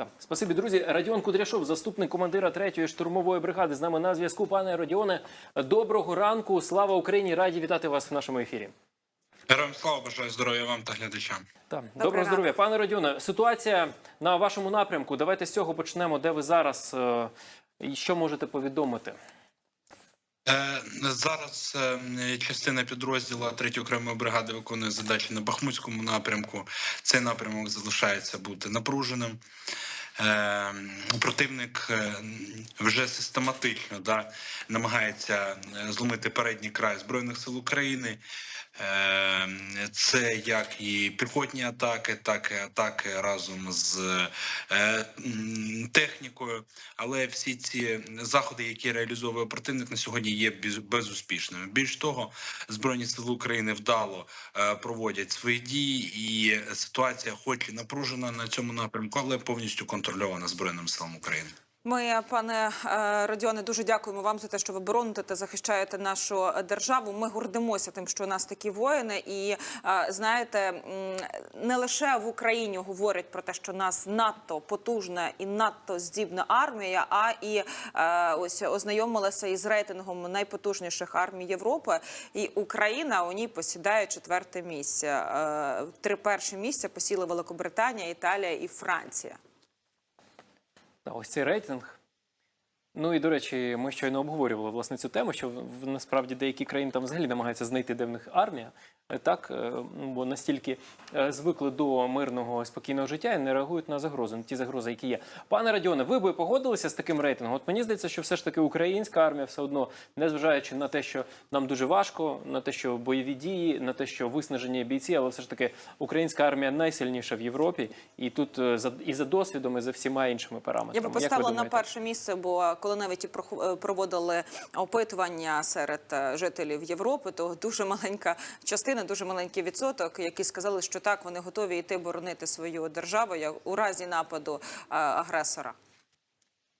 Так, спасибі, друзі. Радіон Кудряшов, заступник командира 3-ї штурмової бригади, з нами на зв'язку. Пане Радіоне, доброго ранку. Слава Україні! Раді вітати вас в нашому ефірі. Героям слава бажаю здоров'я вам та глядачам. Так, доброго ранок. здоров'я, пане Радіоне. Ситуація на вашому напрямку. Давайте з цього почнемо. Де ви зараз? е, І що можете повідомити? Е, зараз е, частина підрозділу 3 окремої бригади виконує задачі на Бахмутському напрямку. Цей напрямок залишається бути напруженим. Е, противник е, вже систематично да, намагається е, зломити передній край збройних сил України. Е, Це як і піхотні атаки, так і атаки разом з е, технікою. Але всі ці заходи, які реалізовує противник на сьогодні, є без- безуспішними. Більш того, збройні сили України вдало е, проводять свої дії, і ситуація, хоч і напружена на цьому напрямку, але повністю контрольована збройним силам України. Ми, пане е, Родіоне, дуже дякуємо вам за те, що ви бороните та захищаєте нашу державу. Ми гордимося тим, що у нас такі воїни, і е, знаєте, не лише в Україні говорять про те, що у нас надто потужна і надто здібна армія, а і е, ось ознайомилася із рейтингом найпотужніших армій Європи. І Україна у ній посідає четверте місце. Три перші місця посіли Великобританія, Італія і Франція. Та ось цей рейтинг. Ну і до речі, ми щойно обговорювали власне цю тему, що насправді деякі країни там взагалі намагаються знайти, де в них армія. Е, Так, е, бо настільки е, звикли до мирного спокійного життя і не реагують на загрози, на ті загрози, які є. Пане Радіоне, ви би погодилися з таким рейтингом? От мені здається, що все ж таки українська армія все одно, незважаючи на те, що нам дуже важко, на те, що бойові дії, на те, що виснажені бійці, але все ж таки українська армія найсильніша в Європі, і тут і за досвідом, і за всіма іншими параметрами. Я би поставила на перше місце, бо коли навіть і е, проводили опитування серед е, жителів Європи, то дуже маленька частина, дуже маленький відсоток, які сказали, що так вони готові йти боронити свою державу у разі нападу е, агресора.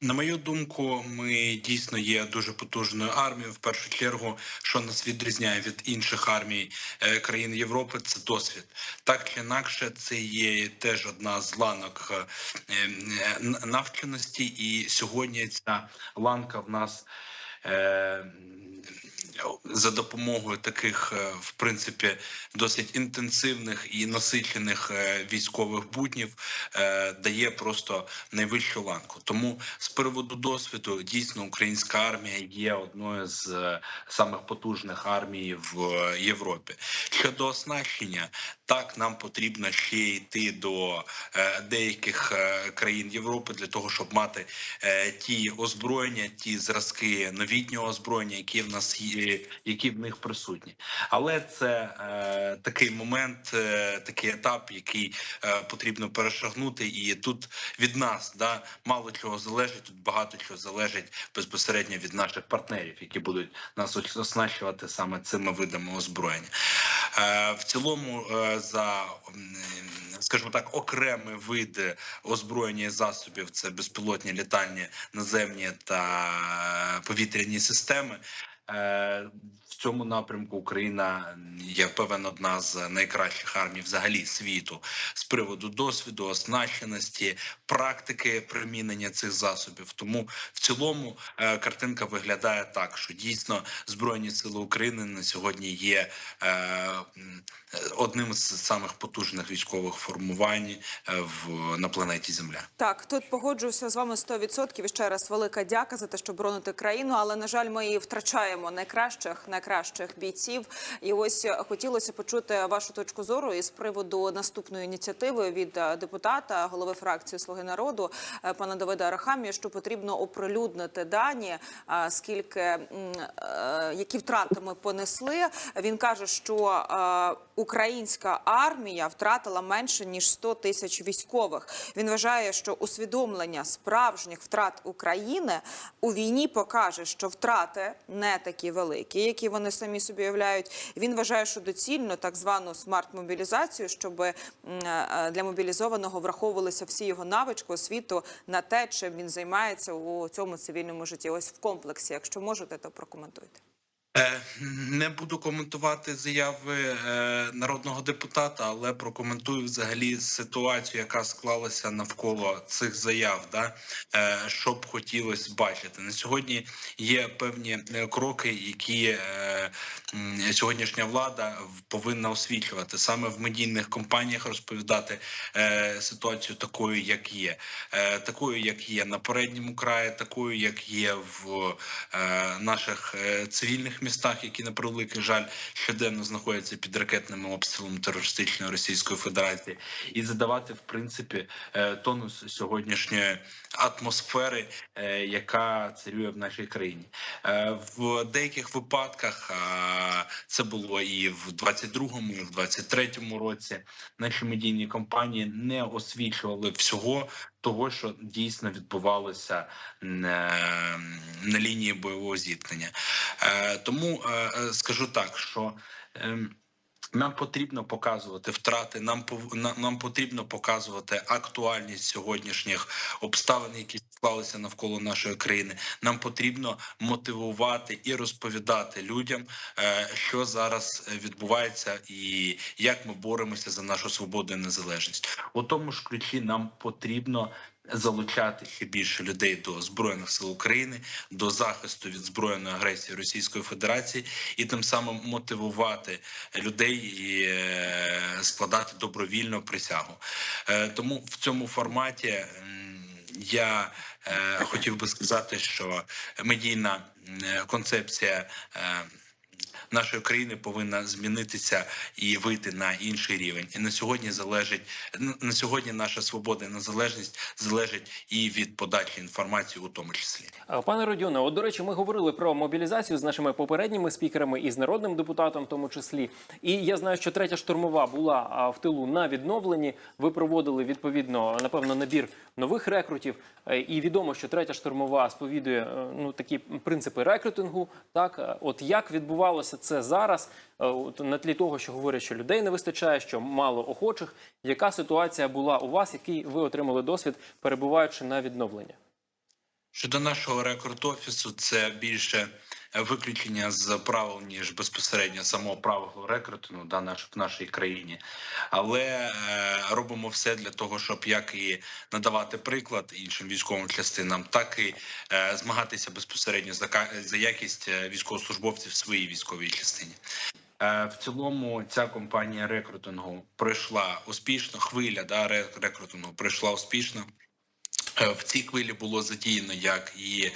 На мою думку, ми дійсно є дуже потужною армією. В першу чергу, що нас відрізняє від інших армій е, країн Європи, це досвід. Так чи інакше, це є теж одна з ланок е, е, навченості, і сьогодні ця ланка в нас. Е, За допомогою таких, е, в принципі, досить інтенсивних і насичених е, військових буднів дає просто найвищу ланку. Тому з приводу досвіду дійсно українська армія є одною з самих потужних армій в Європі. Щодо оснащення, так нам потрібно ще йти до деяких країн Європи для того, щоб мати ті озброєння, ті зразки новітнього озброєння, які в нас є, які в них присутні. Але це е, такий момент, е, такий етап, який е, потрібно перешагнути, і тут від нас да мало чого залежить. Тут багато чого залежить безпосередньо від наших партнерів, які будуть нас оснащувати саме цими видами озброєння. Е, в цілому, е, за скажімо так, окремі види озброєння і засобів це безпілотні літальні наземні та повітряні системи. Е, В цьому напрямку Україна я певен одна з найкращих армій взагалі світу з приводу досвіду, оснащеності, практики примінення цих засобів. Тому в цілому е, картинка виглядає так, що дійсно збройні сили України на сьогодні є е, одним з самих потужних військових формувань в на планеті Земля. Так, тут погоджуюся з вами 100%. І ще раз велика дяка за те, що бороните країну. Але на жаль, ми і втрачаємо найкращих, найкращих бійців. І ось е, хотілося почути вашу точку зору із приводу наступної ініціативи від е, депутата, голови фракції Слуги народу е, пана Давида Арахамія, що потрібно оприлюднити дані, скільки які втрати ми понесли. Він каже, що українська армія втратила менше ніж 100 тисяч військових. Він вважає, що усвідомлення справжніх втрат України у війні покаже, що втрати не такі великі, які вони самі собі уявляють. Він вважає, що доцільно так звану смарт-мобілізацію, щоб е, для мобілізованого враховувалися всі його навички, освіту на те, чим він займається у цьому цивільному житті. Ось в комплексі. Якщо можете, то прокоментуйте. Е, Не буду коментувати заяви е, народного депутата, але прокоментую взагалі ситуацію, яка склалася навколо цих заяв. Да? Е, Що б хотілося бачити на сьогодні. Є певні кроки, які сьогоднішня влада повинна освітлювати саме в медійних компаніях, розповідати ситуацію такою, як є, такою, як є на передньому краї, такою, як є в наших цивільних містах, які на превеликий жаль щоденно знаходяться під ракетним обстрілом терористичної Російської Федерації, і задавати в принципі е, тонус сьогоднішньої атмосфери, е, яка царює в нашій країні. Е, В деяких випадках це було і в 22-му, і в 23-му році. Наші медійні компанії не освічували всього того, що дійсно відбувалося на, лінії бойового зіткнення. Е, Тому е, е, скажу так, що. ем, нам потрібно показувати втрати. Нам нам потрібно показувати актуальність сьогоднішніх обставин, які склалися навколо нашої країни. Нам потрібно мотивувати і розповідати людям, е, що зараз е, відбувається, і як ми боремося за нашу свободу і незалежність. У тому ж ключі нам потрібно. Залучати ще більше людей до збройних сил України до захисту від збройної агресії Російської Федерації і тим самим мотивувати людей і е, складати добровільну присягу. Тому в цьому форматі я е, хотів би сказати, що медійна м, концепція. Нашої країни повинна змінитися і вийти на інший рівень. І на сьогодні залежить на- сьогодні наша свобода і незалежність залежить і від подачі інформації, у тому числі. Пане Родіоне, от до речі, ми говорили про мобілізацію з нашими попередніми спікерами і з народним депутатом, в тому числі. І я знаю, що третя штурмова була в тилу на відновленні. Ви проводили відповідно, напевно, набір нових рекрутів. Е, І відомо, що третя штурмова сповідує е, ну такі принципи рекрутингу. Так, Е, от як відбувалося це зараз, Е, на тлі того, що говорять, що людей не вистачає, що мало охочих. Яка ситуація була у вас, який ви отримали досвід, перебуваючи на відновленні? Щодо нашого рекорд-офісу, це більше виключення з правил, ніж безпосередньо самого правил рекрутингу да, наш, в нашій країні. Але е, робимо все для того, щоб як і надавати приклад іншим військовим частинам, так і е, змагатися безпосередньо за, за якість е, військовослужбовців в своїй військовій частині. В цілому ця компанія рекрутингу пройшла успішно. Хвиля да, ре- рекрутингу пройшла успішно. Е, В цій хвилі було задіяно як і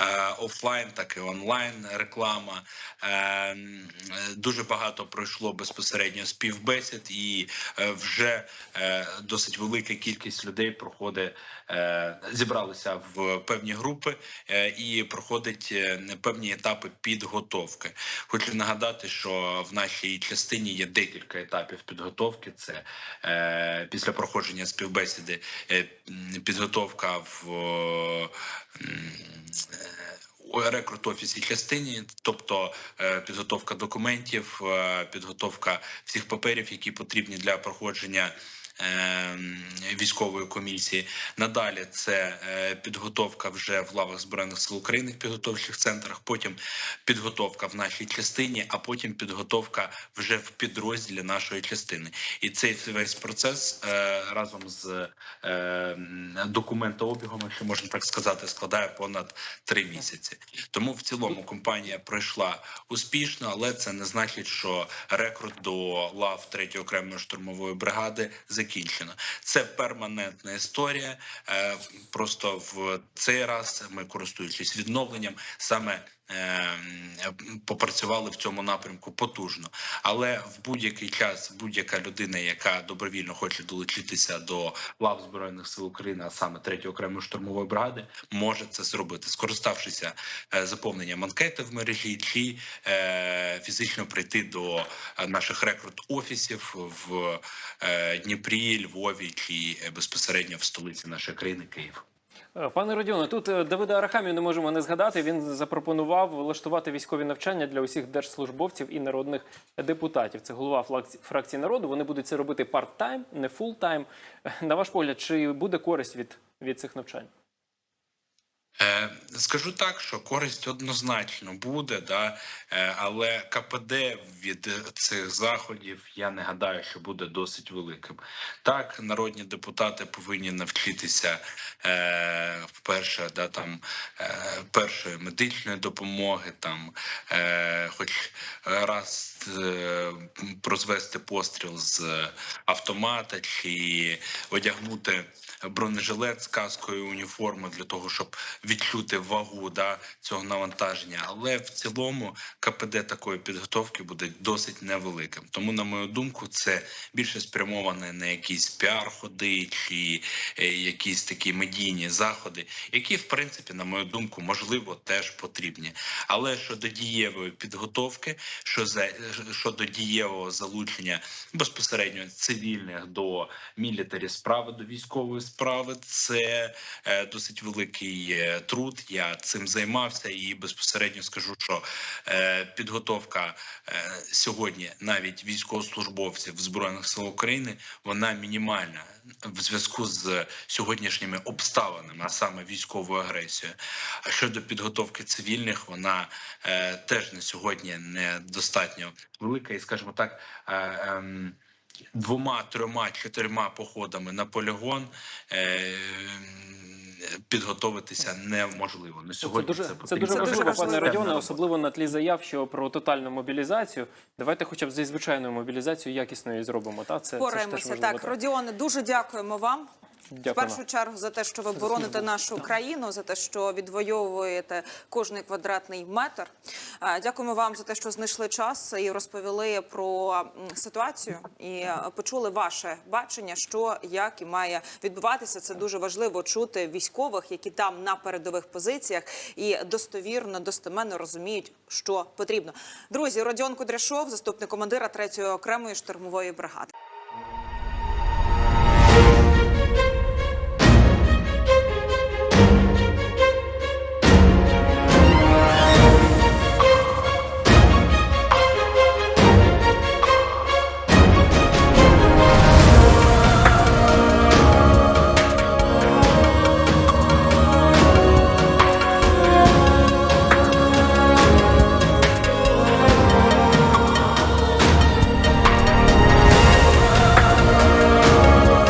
е, офлайн, так і онлайн реклама. Е, дуже багато пройшло безпосередньо співбесід, і е, вже е, досить велика кількість людей проходить, е, зібралися в певні групи е, і проходить е, певні етапи підготовки. Хочу нагадати, що в нашій частині є декілька етапів підготовки. Це е, після проходження співбесіди е, м, підготовка в е, е, у рекрут-офісі частині, тобто е, підготовка документів, підготовка всіх паперів, які потрібні для проходження. Е, Військової комісії надалі це е, підготовка вже в лавах збройних сил України в підготовчих центрах. Потім підготовка в нашій частині, а потім підготовка вже в підрозділі нашої частини. І цей весь процес е, разом з е, документообігом, якщо можна так сказати, складає понад три місяці. Тому в цілому компанія пройшла успішно, але це не значить, що рекрут до лав 3-ї окремої штурмової бригади закінчено. Це перманентна історія. Е, Просто в цей раз ми, користуючись відновленням, саме попрацювали в цьому напрямку потужно. Але в будь-який час будь-яка людина, яка добровільно хоче долучитися до лав збройних сил України, а саме 3-ї окремої штурмової бригади, може це зробити, скориставшися е, заповненням анкети в мережі, чи е, фізично прийти до наших рекрут-офісів в е, Дніпрі, Львові чи безпосередньо в столиці нашої країни Київ. Е, Пане Родіоне, тут е, Давида Арахамію не можемо не згадати. Він запропонував влаштувати військові навчання для усіх держслужбовців і народних депутатів. Це голова фракції народу. Вони будуть це робити парт-тайм, не фул-тайм. Е, На ваш погляд, чи буде користь від, від цих навчань? Е, Скажу так, що користь однозначно буде, да, е, але КПД від цих заходів я не гадаю, що буде досить великим. Так, народні депутати повинні навчитися е, вперше да, там, е, першої медичної допомоги, там, е, хоч раз е, прозвести постріл з автомата чи одягнути бронежилет з каскою уніформи для того, щоб відчути вагу да, цього навантаження. Але в цілому КПД такої підготовки буде досить невеликим. Тому, на мою думку, це більше спрямоване на якісь піар-ходи чи е, якісь такі медійні заходи, які, в принципі, на мою думку, можливо, теж потрібні. Але щодо дієвої підготовки, що за щодо дієвого залучення безпосередньо цивільних до мілітарі справи, до військової справи, це е, досить великий е, труд. Я цим займався і безпосередньо скажу, що е, підготовка е, сьогодні навіть військовослужбовців збройних сил України вона мінімальна в зв'язку з сьогоднішніми обставинами, а саме військовою агресією. А щодо підготовки цивільних, вона е, теж на сьогодні недостатньо велика, і скажімо так. Двома, трьома, чотирма походами на полігон е, підготовитися неможливо. На Це сьогодні дуже, це, це дуже Це важливо, пане Радіоне, Родіоне, особливо на тлі заяв, що про тотальну мобілізацію. Давайте хоча б зі звичайною мобілізацією якісною зробимо. Та? Це, це ж теж Пораємося. важливо, Так, Родіоне, дуже дякуємо вам. В першу чергу за те, що ви бороните нашу країну, за те, що відвоюєте кожний квадратний метр. Дякуємо вам за те, що знайшли час і розповіли про ситуацію і е, почули ваше бачення, що як і має відбуватися. Це дуже важливо чути військових, які там на передових позиціях і достовірно, достеменно розуміють, що потрібно. Друзі, Родіон Кудряшов, заступник командира 3-ї окремої штурмової бригади.